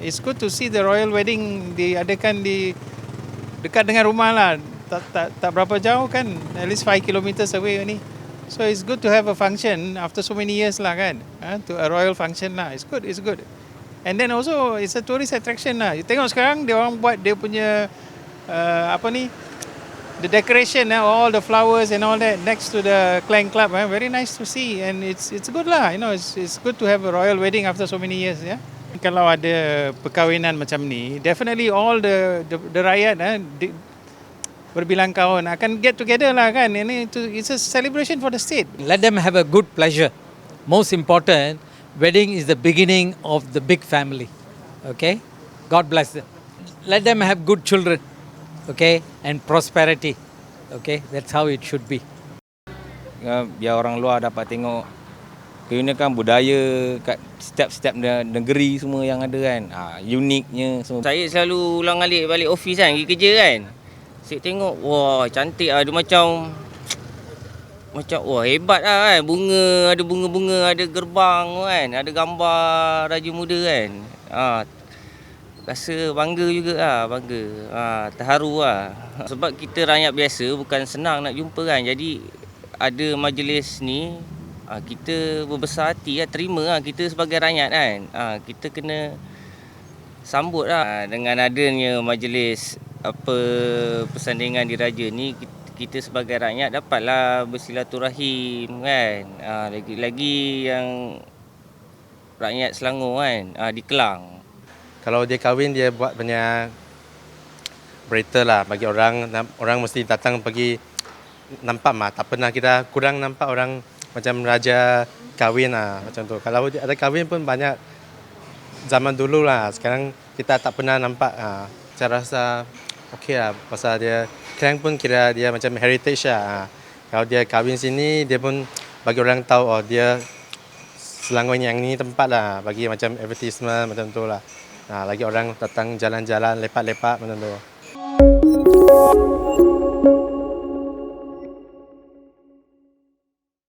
it's good to see the royal wedding diadakan di dekat dengan rumah lah. Tak, tak, tak berapa jauh kan, at least 5 kilometers away ni. So it's good to have a function after so many years lah kan. Ha, to a royal function lah. It's good, it's good. And then also it's a tourist attraction lah. You tengok sekarang dia orang buat dia punya uh, apa ni the decoration eh, all the flowers and all that next to the Clan Club eh, very nice to see and it's it's good lah you know it's it's good to have a royal wedding after so many years. Yeah? Kalau ada perkahwinan macam ni definitely all the the, the rakyat eh, di, berbilang kawan akan get together lah kan ini itu it's a celebration for the state Let them have a good pleasure. Most important, wedding is the beginning of the big family. Okay? God bless them. Let them have good children. Okay? And prosperity. Okay? That's how it should be. uh, biar orang luar dapat tengok keunikan budaya kat setiap-setiap ne- negeri semua yang ada kan. Ha, uniknya semua. Saya selalu ulang alik balik office kan, pergi kerja kan. Saya tengok, wah cantik lah. Dia macam, macam wah hebat lah kan. Bunga, ada bunga-bunga, ada gerbang kan. Ada gambar Raja Muda kan. Ha, rasa bangga juga lah, bangga. Ha, terharu lah. Sebab kita rakyat biasa bukan senang nak jumpa kan. Jadi ada majlis ni, ha, kita berbesar hati lah, terima lah kita sebagai rakyat kan. Ha, kita kena sambut lah. Dengan adanya majlis apa persandingan diraja ni kita, kita sebagai rakyat dapatlah bersilaturahim kan. Ha, lagi-lagi yang rakyat Selangor kan ha, di Kelang. Kalau dia kahwin dia buat banyak berita lah. Bagi orang orang mesti datang pergi nampak mah. Tak pernah kita kurang nampak orang macam raja kahwin lah macam tu. Kalau ada kahwin pun banyak zaman dulu lah. Sekarang kita tak pernah nampak. Ha. Saya rasa okey lah pasal dia Klang pun kira dia macam heritage lah. Ha. Kalau dia kahwin sini dia pun bagi orang tahu oh dia Selangor yang ni tempat lah bagi macam advertisement macam tu lah. Nah, lagi orang datang jalan-jalan lepak-lepak macam tu.